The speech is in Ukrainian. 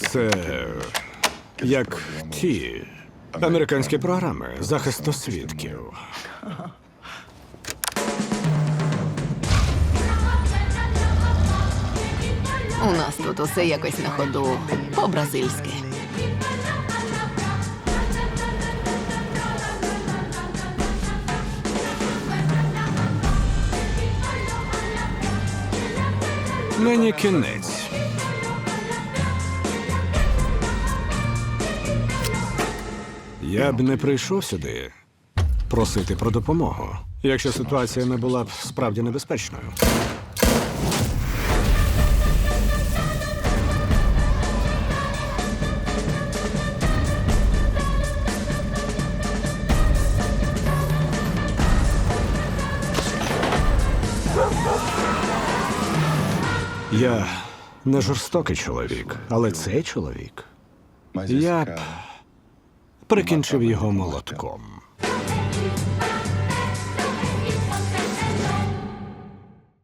Це як ті американські програми захисту свідків. У нас тут усе якось на ходу по-бразильськи. Мені кінець. Я б не прийшов сюди просити про допомогу, якщо ситуація не була б справді небезпечною. Я не жорстокий чоловік, але цей чоловік. Я б прикінчив його молотком.